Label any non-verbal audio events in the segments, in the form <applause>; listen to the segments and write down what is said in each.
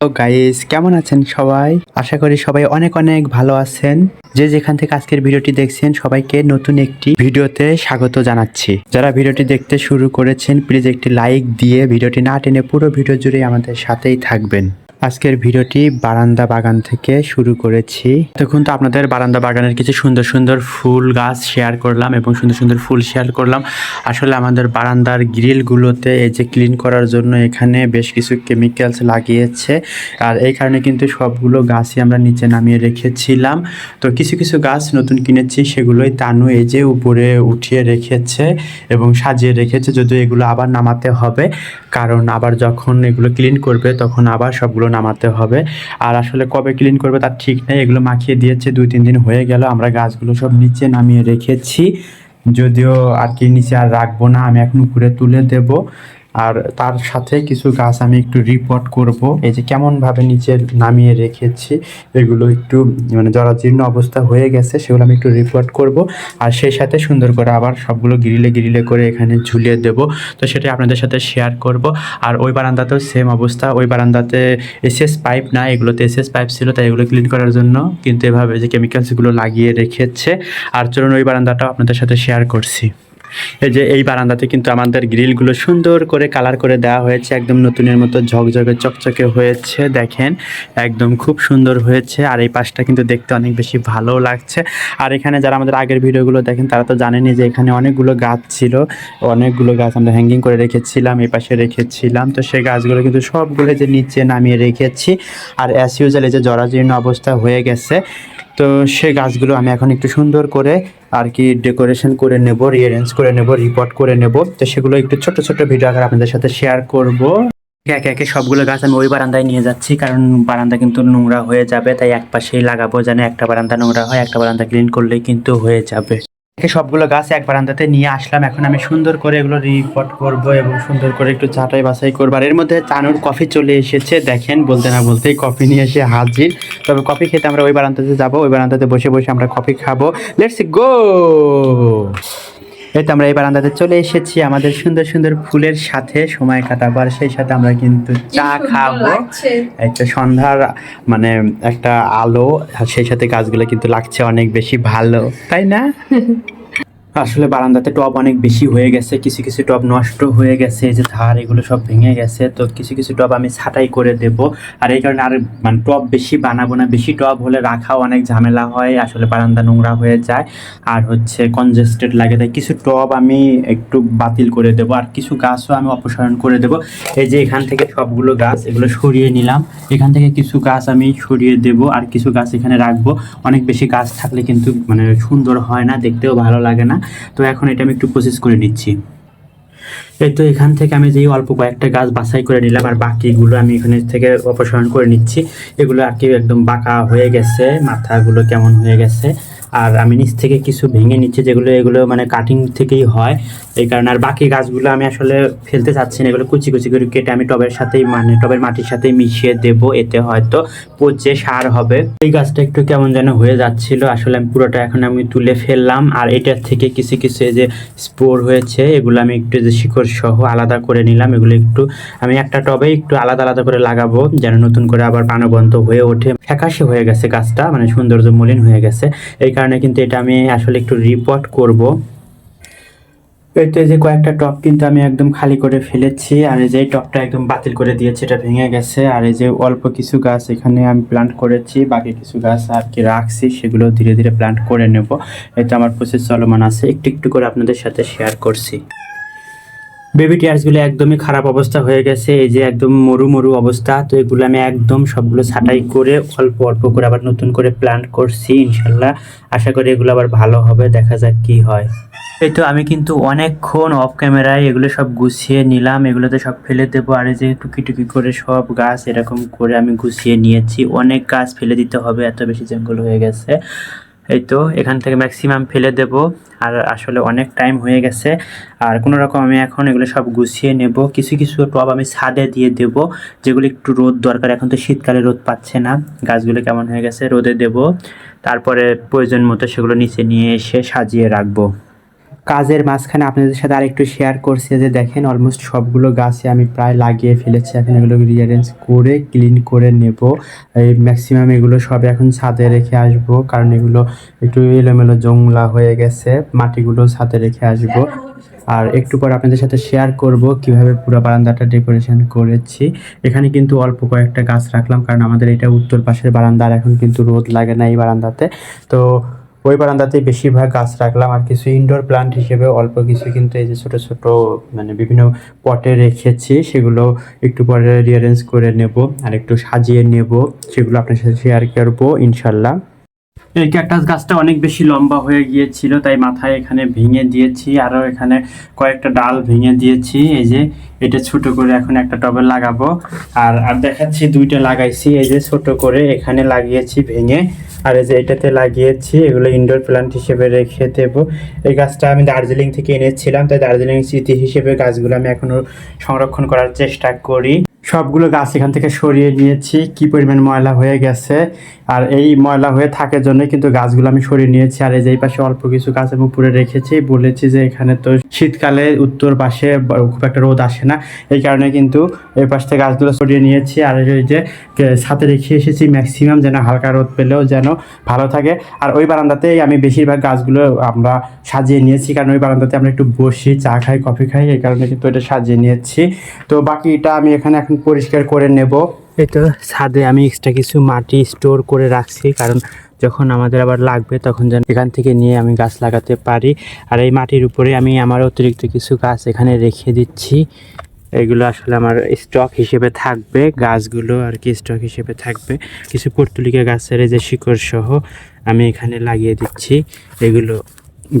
Guys কেমন আছেন সবাই? আশা করি সবাই অনেক অনেক ভালো আছেন। যে যেখান থেকে আজকের ভিডিওটি দেখছেন, সবাইকে নতুন একটি ভিডিওতে স্বাগত জানাচ্ছি। যারা ভিডিওটি দেখতে শুরু করেছেন প্লিজ একটি লাইক দিয়ে ভিডিওটি না টেনে পুরো ভিডিও জুড়ে আমাদের সাথেই থাকবেন। আজকের ভিডিওটি বারান্দা বাগান থেকে শুরু করেছি। তখন তো, আপনাদের বারান্দা বাগানের কিছু সুন্দর সুন্দর ফুল গাছ শেয়ার করলাম এবং সুন্দর সুন্দর ফুল শেয়ার করলাম। আসলে আমাদের বারান্দার গ্রিলগুলোতে এই যে ক্লিন করার জন্য এখানে বেশ কিছু কেমিক্যালস লাগিয়েছে। আর এই কারণে কিন্তু সবগুলো গাছই আমরা নিচে নামিয়ে রেখেছিলাম। তো কিছু কিছু গাছ নতুন কিনেছি, সেগুলোই তানু এই যে উপরে উঠিয়ে রেখেছে এবং সাজিয়ে রেখেছে। যদিও এগুলো আবার নামাতে হবে, কারণ আবার যখন এগুলো ক্লিন করবে, তখন আবার সবগুলো নামাতে হবে। আর আসলে কবে ক্লিন করবে তার ঠিক নেই, এগুলো মাখিয়ে দিয়েছে, দুই, তিন দিন হয়ে গেল। আমরা গাছগুলো সব নিচে নামিয়ে রেখেছি। যদিও আর কি নিচে আর রাখব না, আমি এখন ঘুরে তুলে দেব। আর তার সাথে কিছু গাছ আমি একটু রিপোর্ট করব। এই যে কেমনভাবে নিচে নামিয়ে রেখেছি, এগুলো একটু মানে জরাজীর্ণ অবস্থা হয়ে গেছে, সেগুলো আমি একটু রিপোর্ট করব। আর সেই সাথে সুন্দর করে আবার সবগুলো গ্রিলে গ্রিলে করে এখানে ঝুলিয়ে দেব। তো সেটা আপনাদের সাথে শেয়ার করব। আর ওই বারান্দাতেও সেম অবস্থা। ওই বারান্দাতে এসএস পাইপ না, এগুলোতে এসএস পাইপ ছিল, তাই এগুলো ক্লিন করার জন্য কিন্তু এভাবে যে কেমিক্যালসগুলো লাগিয়ে রেখেছে। আর চলুন ওই বারান্দাটাও আপনাদের সাথে শেয়ার করছি। এই যে এই বারান্দাতে কিন্তু আমাদের গ্রিলগুলো সুন্দর করে কালার করে দেওয়া হয়েছে, একদম নতুনের মতো ঝকঝকে চকচকে হয়েছে, দেখেন। একদম খুব সুন্দর হয়েছে আর এই পাশটা কিন্তু দেখতে অনেক বেশি ভালো লাগছে। আর এখানে যারা আমাদের আগের ভিডিওগুলো দেখেন, তারা তো জানেনই যে এখানে অনেকগুলো গাছ ছিল, অনেকগুলো গাছ আমরা হ্যাঙ্গিং করে রেখেছিলাম, এই পাশে রেখেছিলাম। তো সেই গাছগুলো কিন্তু সবগুলো যে নিচে নামিয়ে রেখেছি। আর অ্যাস ইউজাল এই যে জরাজীর্ণ অবস্থা হয়ে গেছে। তো সে গাছগুলো আমি এখন একটু সুন্দর করে আর কি ডেকোরেশন করে নেব রিঅ্যারেঞ্জ করে নেব রিপোর্ট করে নেব। তো সেগুলো একটু ছোট ছোট ভিডিও আকারে আপনাদের সাথে শেয়ার করব। একে একে সবগুলো গাছ আমি ওই বারান্দায় নিয়ে যাচ্ছি কারণ বারান্দা কিন্তু নোংরা হয়ে যাবে, তাই এক পাশেই লাগাবো যেন একটা বারান্দা নোংরা হয়, একটা বারান্দা ক্লিন করলেই কিন্তু হয়ে যাবে। সবগুলো গাছ এক বারান্দাতে নিয়ে আসলাম। এখন আমি সুন্দর করে এগুলো রিপোর্ট করব এবং সুন্দর করে একটু চাটাই বাছাই করব। আর এর মধ্যে চানুর কফি চলে এসেছে, দেখেন, বলতে না বলতেই কফি নিয়ে এসে হাজির। তবে কফি খেতে আমরা ওই বারান্দাতে যাব, ওই বারান্দাতে বসে বসে আমরা কফি খাব। লেটস গো এই তো আমরা এই বারান্দাতে চলে এসেছি আমাদের সুন্দর সুন্দর ফুলের সাথে সময় কাটাবো আর সেই সাথে আমরা কিন্তু চা খাব। একটা সন্ধ্যার মানে একটা আলো আর সেই সাথে গাছগুলো কিন্তু লাগছে অনেক বেশি ভালো তাই না? <laughs> আসলে বারান্দাতে টব অনেক বেশি হয়ে গেছে, কিছু কিছু টব নষ্ট হয়ে গেছে যে ধার এগুলো সব ভেঙে গেছে, তো কিছু কিছু টব আমি ছাটাই করে দেব। আর এই কারণে আর মানে টব বেশি বানাবো না, বেশি টব হলে রাখাও অনেক ঝামেলা হয়, আসলে বারান্দা নোংরা হয়ে যায়। আর হচ্ছে কনজেস্টেড লাগে, তাই কিছু টব আমি একটু বাতিল করে দেব, আর কিছু গাছও আমি অপসারণ করে দেব। এই যে এখান থেকে সবগুলো গাছ, এগুলো সরিয়ে নিলাম। এখান থেকে কিছু গাছ আমি সরিয়ে দেব, আর কিছু গাছ এখানে রাখব। অনেক বেশি গাছ থাকলে কিন্তু মানে সুন্দর হয় না, দেখতেও ভালো লাগে না। তো এখন এটা আমি একটু প্রসেস করে নিচ্ছি। এই তো এখান থেকে আমি যেই অল্প কয়েকটা গাছ বাছাই করে নিলাম আর বাকিগুলো আমি এখানে থেকে অপসারণ করে নিচ্ছি। এগুলো আর কি একদম বাঁকা হয়ে গেছে, মাথাগুলো কেমন হয়ে গেছে। আর আমি নিচ থেকে কিছু ভেঙে নিচ্ছি যেগুলো, এগুলো মানে কাটিং থেকেই হয়। এই কারণে আর বাকি গাছগুলো আমি আসলে ফেলতে চাচ্ছি না, এগুলো কুচি কুচি করে কেটে আমি টবের সাথেই মানে টবের মাটির সাথে মিশিয়ে দেব, এতে হয়তো পচে সার হবে। এই গাছটা একটু কেমন যেন হয়ে যাচ্ছিল, আসলে আমি পুরোটা এখন আমি তুলে ফেললাম। আর এটার থেকে কিছু কিছু যে স্পোর হয়েছে, এগুলো আমি একটু যে শিকড় সহ আলাদা করে নিলাম। এগুলো একটু আমি একটা টবে একটু আলাদা আলাদা করে লাগাবো, যেন নতুন করে আবার প্রাণবন্ত হয়ে ওঠে। ফ্যাকাশে হয়ে গেছে গাছটা মানে সৌন্দর্য মলিন হয়ে গেছে। এই কারণে কিন্তু এটা আমি আসলে একটু রিপোর্ট করব। এই তো এই যে কয়েকটা টপ কিন্তু আমি একদম খালি করে ফেলেছি, আর এই যে টপটা একদম বাতিল করে দিয়েছি, এটা ভেঙে গেছে। আর এই যে অল্প কিছু গাছ এখানে আমি প্লান্ট করেছি, বাকি কিছু গাছ আর কি রাখছি, সেগুলো ধীরে ধীরে প্লান্ট করে নেব। এটা আমার প্রসেস চলমান আছে, একটু একটু করে আপনাদের সাথে শেয়ার করছি। বেবি টিয়ার্সগুলো একদমই খারাপ অবস্থা হয়ে গেছে। এই যে একদম মরু মরু অবস্থা, তো এগুলো আমি একদম সবগুলো ছাঁটাই করে অল্প অল্প করে আবার নতুন করে প্ল্যান্ট করছি ইনশাল্লাহ। আশা করি এগুলো আবার ভালো হবে, দেখা যাক কি হয়। এই তো আমি কিন্তু অনেকক্ষণ অফ ক্যামেরায় এগুলো সব গুছিয়ে নিলাম, এগুলোতে সব ফেলে দেবো। আর এই যে টুকি টুকি করে সব গাছ এরকম করে আমি গুছিয়ে নিয়েছি। অনেক গাছ ফেলে দিতে হবে, এত বেশি জঙ্গল হয়ে গেছে। এই তো, এখান থেকে ম্যাক্সিমাম ফেলে দেব। আর আসলে অনেক টাইম হয়ে গেছে। আর কোনো রকম আমি এখন এগুলো সব গুছিয়ে নেব। কিছু কিছু টব আমি ছাদে দিয়ে দেব, যেগুলো একটু রোদ দরকার। এখন তো শীতকালে রোদ পাচ্ছে না। গাছগুলো কেমন হয়ে গেছে, রোদে দেব। তারপরে প্রয়োজন মতো সেগুলো নিচে নিয়ে এসে সাজিয়ে রাখব। কাজের মাঝখানে আপনাদের সাথে আরেকটু শেয়ার করছি যে দেখেন অলমোস্ট সবগুলো গাছে আমি প্রায় লাগিয়ে ফেলেছি। এখন এগুলো রিয়ারেঞ্জ করে ক্লিন করে নেব। এই ম্যাক্সিমাম এগুলো সব এখন ছাদে রেখে আসব, কারণ এগুলো একটু এলোমেলো জংলা হয়ে গেছে। মাটিগুলো ছাদে রেখে আসব। আর একটু পর আপনাদের সাথে শেয়ার করব কীভাবে পুরো বারান্দাটা ডেকোরেশন করেছি। এখানে কিন্তু অল্প কয়েকটা গাছ রাখলাম, কারণ আমাদের এটা উত্তর পাশের বারান্দা আর এখন কিন্তু রোদ লাগে না এই বারান্দাতে। তো ওই বারান্দাতে বেশিরভাগ গাছ রাখলাম আর কিছু ইনডোর প্লান্ট হিসেবে অল্প কিছু, কিন্তু এই যে ছোট ছোট মানে বিভিন্ন পটে রেখেছি, সেগুলো একটু পরে রিয়ারেঞ্জ করে নেব আর একটু সাজিয়ে নেব। সেগুলো আপনার সাথে শেয়ার করব, ইনশাল্লাহ। এই ক্যাকটাস গাছটা অনেক বেশি লম্বা হয়ে গিয়েছিল, তাই মাথায় এখানে ভেঙে দিয়েছি আরও এখানে কয়েকটা ডাল ভেঙে দিয়েছি, এই যে এটা ছোট করে এখন একটা টবে লাগাবো। আর আর দেখাচ্ছি দুইটা লাগাইছি, এই যে ছোট করে এখানে লাগিয়েছি, ভেঙে। আর এই যে এটাতে লাগিয়েছি, এগুলো ইনডোর প্ল্যান্ট হিসেবে রেখে দেব। এই গাছটা আমি দার্জিলিং থেকে এনেছিলাম, তাই দার্জিলিং স্মৃতি হিসেবে গাছগুলো আমি এখনও সংরক্ষণ করার চেষ্টা করি। সবগুলো গাছ এখান থেকে সরিয়ে নিয়েছি, কি পরিমাণ ময়লা হয়ে গেছে। আর এই ময়লা হয়ে থাকার জন্য কিন্তু গাছগুলো আমি সরিয়ে নিয়েছি। আর এই যে পাশে অল্প কিছু গাছ আমি উপরে রেখেছি। বলেছি যে এখানে তো শীতকালে উত্তর পাশে খুব একটা রোদ আসে না। এই কারণে কিন্তু এই পাশ থেকে গাছগুলো সরিয়ে নিয়েছি। আর এই যে সাথে রেখে এসেছি ম্যাক্সিমাম যেন হালকা রোদ পেলেও যেন ভালো থাকে। আর ওই বারান্দাতেই আমি বেশিরভাগ গাছগুলো আমরা সাজিয়ে নিয়েছি। কারণ ওই বারান্দাতে আমরা একটু বসি, চা খাই, কফি খাই। এই কারণে কিন্তু এটা সাজিয়ে নিয়েছি। তো বাকিটা আমি এখন পরিষ্কার করে নেব। এই তো ছাদে আমি এক্সট্রা কিছু মাটি স্টোর করে রাখছি, কারণ যখন আমাদের আবার লাগবে তখন যেন এখান থেকে নিয়ে আমি গাছ লাগাতে পারি। আর এই মাটির উপরে আমি আমার অতিরিক্ত কিছু গাছ এখানে রেখে দিচ্ছি। এগুলো আসলে আমার স্টক হিসেবে থাকবে, গাছগুলো আর কি স্টক হিসেবে থাকবে। কিছু পর্তুলিকা গাছের যে শিকড় সহ আমি এখানে লাগিয়ে দিচ্ছি। এগুলো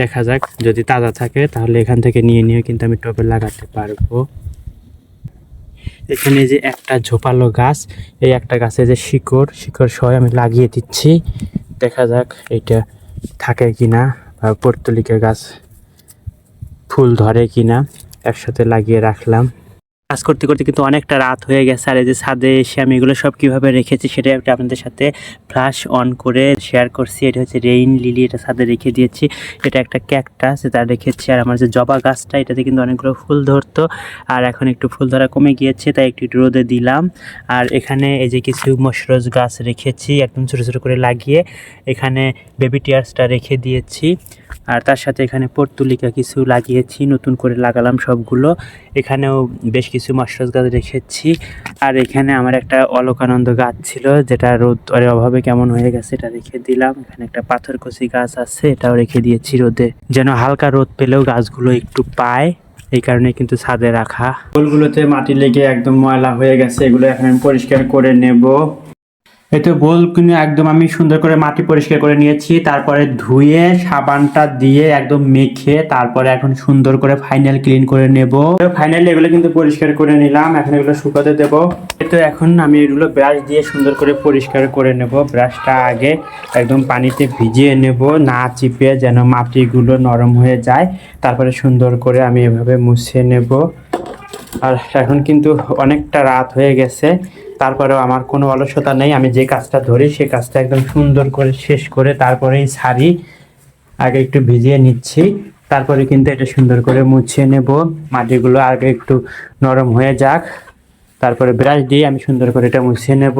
দেখা যাক, যদি তাজা থাকে তাহলে এখান থেকে নিয়ে নিয়ে কিন্তু আমি টবে লাগাতে পারব। এখানে যে একটা ঝোপালো গাছ, এই একটা গাছে যে শিকড় শিকড় সহ আমি লাগিয়ে দিচ্ছি। দেখা যাক এটা থাকে কিনা বা পর্তুলিকা গাছ ফুল ধরে কিনা, একসাথে লাগিয়ে রাখলাম। কাজ করতে করতে কিন্তু অনেকটা রাত হয়ে গেছে। আর এই যে ছাদে এসে আমি এগুলো সব কীভাবে রেখেছি সেটা একটা আপনাদের সাথে ফ্লাশ অন করে শেয়ার করছি। এটা হচ্ছে রেইন লিলি এটা ছাদে রেখে দিয়েছি। এটা একটা ক্যাকটাস এটা রেখেছি। আর আমার যে জবা গাছটা, এটাতে কিন্তু অনেকগুলো ফুল ধরতো। আর এখন একটু ফুল ধরা কমে গিয়েছে, তাই একটু একটু রোদে দিলাম। আর এখানে এই যে কিছু মশরজ গাছ রেখেছি, একদম ছোটো ছোটো করে লাগিয়ে। এখানে বেবি টিয়ার্সটা রেখে দিয়েছি। আর তার সাথে এখানে পর্তুলিকা কিছু লাগিয়েছি, নতুন করে লাগালাম সবগুলো। এখানেও বেশ কিছু মাস্টার্স গাছ রেখেছি আর এখানে আমার একটা অলকানন্দ গাছ ছিল, যেটা রোদ এর অভাবে কেমন হয়ে গেছে এটা রেখে দিলাম। এখানে একটা পাথরকচি গাছ আছে, এটাও রেখে দিয়েছি রোদে। যেন হালকা রোদ পেলেও গাছগুলো একটু পায়, এই কারণে কিন্তু ছাদে রাখা। ফুলগুলোতে মাটি লেগে একদম ময়লা হয়ে গেছে, এগুলো এখন আমি পরিষ্কার করে নেব। এই তো বোল কিনে একদম আমি সুন্দর করে মাটি পরিষ্কার করে নিয়েছি, তারপরে ধুয়ে সাবানটা দিয়ে একদম মেখে তারপরে এখন সুন্দর করে ফাইনাল ক্লিন করে নেব। ফাইনালি এগুলো কিন্তু পরিষ্কার করে নিলাম, এখন এগুলো শুকাতে দেব। তো এখন আমি এগুলো ব্রাশ দিয়ে সুন্দর করে পরিষ্কার করে নেব। ব্রাশটা আগে একদম পানিতে ভিজিয়ে নেব, না চিপে যেন মাটিগুলো নরম হয়ে যায়। তারপরে সুন্দর করে আমি এভাবে মুছে নেব। আর এখন কিন্তু অনেকটা রাত হয়ে গেছে। তারপরেও আমার কোনো অলসতা নেই। আমি যে কাজটা ধরি, সে কাজটা একদম সুন্দর করে শেষ করে তারপরেই শাড়ি আগে একটু ভিজিয়ে নিচ্ছি। তারপরে কিন্তু এটা সুন্দর করে মুছিয়ে নেব। মাটিগুলো আগে একটু নরম হয়ে যাক। তারপরে ব্রাশ দিয়ে আমি সুন্দর করে এটা মুছিয়ে নেব।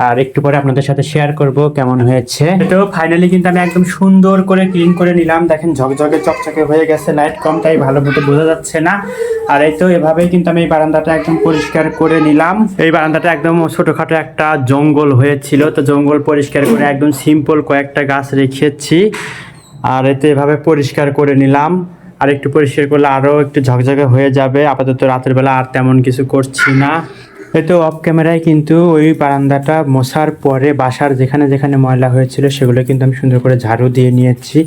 আর একটু পরে আপনাদের সাথে শেয়ার করব কেমন হয়েছে। তো ফাইনালি কিন্তু আমি একদম সুন্দর করে ক্লিন করে নিলাম। দেখেন ঝকঝকে, চকচকে হয়ে গেছে লাইট কম, তাই ভালো মতো বোঝা যাচ্ছে না। আর এই তো এভাবেই কিন্তু আমি এই বারান্দাটা একদম পরিষ্কার করে নিলাম। এই বারান্দাটা একদম ছোটখাটো একটা জঙ্গল হয়েছিল। তো জঙ্গল পরিষ্কার করে একদম সিম্পল কয়েকটা গাছ রেখেছি। আর এতে এভাবে পরিষ্কার করে নিলাম। আর একটু পরিষ্কার করলে আরও একটু ঝকঝকে হয়ে যাবে। আপাতত রাতের বেলা আর তেমন কিছু করছি না। তো অফ ক্যামেরায় কিন্তু ওই বারান্দাটা মশার পরে বাসার যেখানে যেখানে ময়লা হয়েছিল সেগুলো কিন্তু আমি সুন্দর করে ঝাড়ু দিয়ে নিয়েছি।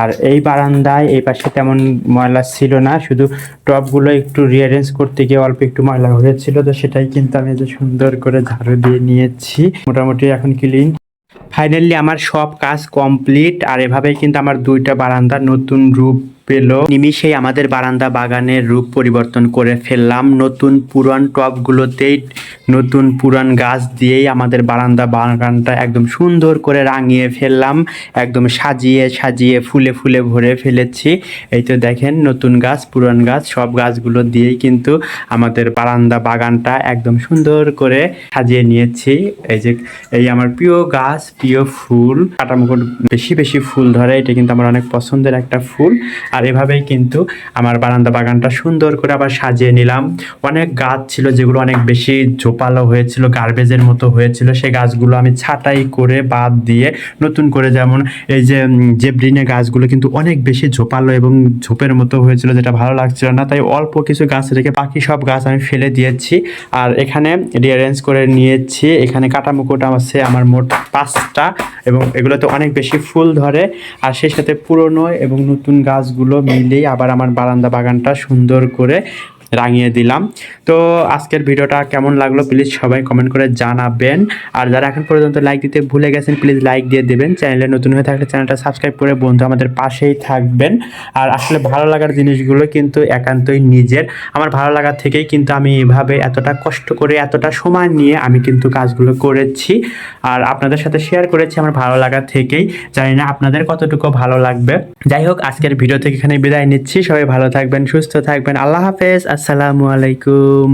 আর এই বারান্দায় এই পাশে তেমন ময়লা ছিল না, শুধু টবগুলো একটু রিঅ্যারেঞ্জ করতে গিয়ে অল্প একটু ময়লা হয়েছিল, তো সেটাই কিন্তু আমি যে সুন্দর করে ঝাড়ু দিয়ে নিয়েছি, মোটামুটি এখন ক্লিন ফাইনালি আমার সব কাজ কমপ্লিট আর এভাবেই কিন্তু আমার দুইটা বারান্দার নতুন রূপ পেল। নিমিষেই আমাদের বারান্দা বাগানের রূপ পরিবর্তন করে ফেললাম। নতুন পুরান টবগুলোতেই নতুন পুরান গাছ দিয়েই আমাদের বারান্দা বাগানটা একদম সুন্দর করে রাঙিয়ে ফেললাম। একদম সাজিয়ে সাজিয়ে ফুলে ফুলে ভরে ফেলেছি। এই তো দেখেন, নতুন গাছ পুরান গাছ, সব গাছগুলো দিয়েই কিন্তু আমাদের বারান্দা বাগানটা একদম সুন্দর করে সাজিয়ে নিয়েছি। এই যে, এই আমার প্রিয় গাছ, প্রিয় ফুল। কাটামুকুট বেশি বেশি ফুল ধরে, এটা কিন্তু আমার অনেক পছন্দের একটা ফুল। আর এভাবেই কিন্তু আমার বারান্দা বাগানটা সুন্দর করে আবার সাজিয়ে নিলাম। অনেক গাছ ছিল যেগুলো অনেক বেশি ঝোপালো হয়েছিল, গার্বেজের মতো হয়েছিল। সেই গাছগুলো আমি ছাঁটাই করে বাদ দিয়ে নতুন করে যেমন এই যে জেব্রিনে গাছগুলো কিন্তু অনেক বেশি ঝোপালো এবং ঝোপের মতো হয়েছিল যেটা ভালো লাগছিল না। তাই অল্প কিছু গাছ রেখে বাকি সব গাছ আমি ফেলে দিয়েছি। আর এখানে রিঅ্যারেঞ্জ করে নিয়েছি। এখানে কাটামুকুট আছে আমার মোট পাঁচটা এবং এগুলোতে অনেক বেশি ফুল ধরে। আর সেই সাথে পুরনো এবং নতুন গাছগুলো মিলেই আবার আমার বারান্দা বাগানটা সুন্দর করে রাঙিয়ে দিলাম। তো আজকের ভিডিওটা কেমন লাগল প্লিজ সবাই কমেন্ট করে জানাবেন। আর যারা এখন পর্যন্ত লাইক দিতে ভুলে গেছেন, প্লিজ লাইক দিয়ে দেবেন। চ্যানেলে নতুন হয়ে থাকলে চ্যানেলটা সাবস্ক্রাইব করে বন্ধু আমাদের পাশেই থাকবেন। আর আসলে ভালো লাগার জিনিসগুলো কিন্তু একান্তই নিজের। আমার ভালো লাগা থেকেই কিন্তু আমি এভাবে এতটা কষ্ট করে, এতটা সময় নিয়ে আমি কিন্তু কাজগুলো করেছি। আর আপনাদের সাথে শেয়ার করেছি আমার ভালো লাগা থেকেই। জানি না আপনাদের কতটুকু ভালো লাগবে। যাই হোক, আজকের ভিডিও থেকে এখানে বিদায় নিচ্ছি। সবাই ভালো থাকবেন, সুস্থ থাকবেন। আল্লাহ হাফেজ। আসসালামু আলাইকুম।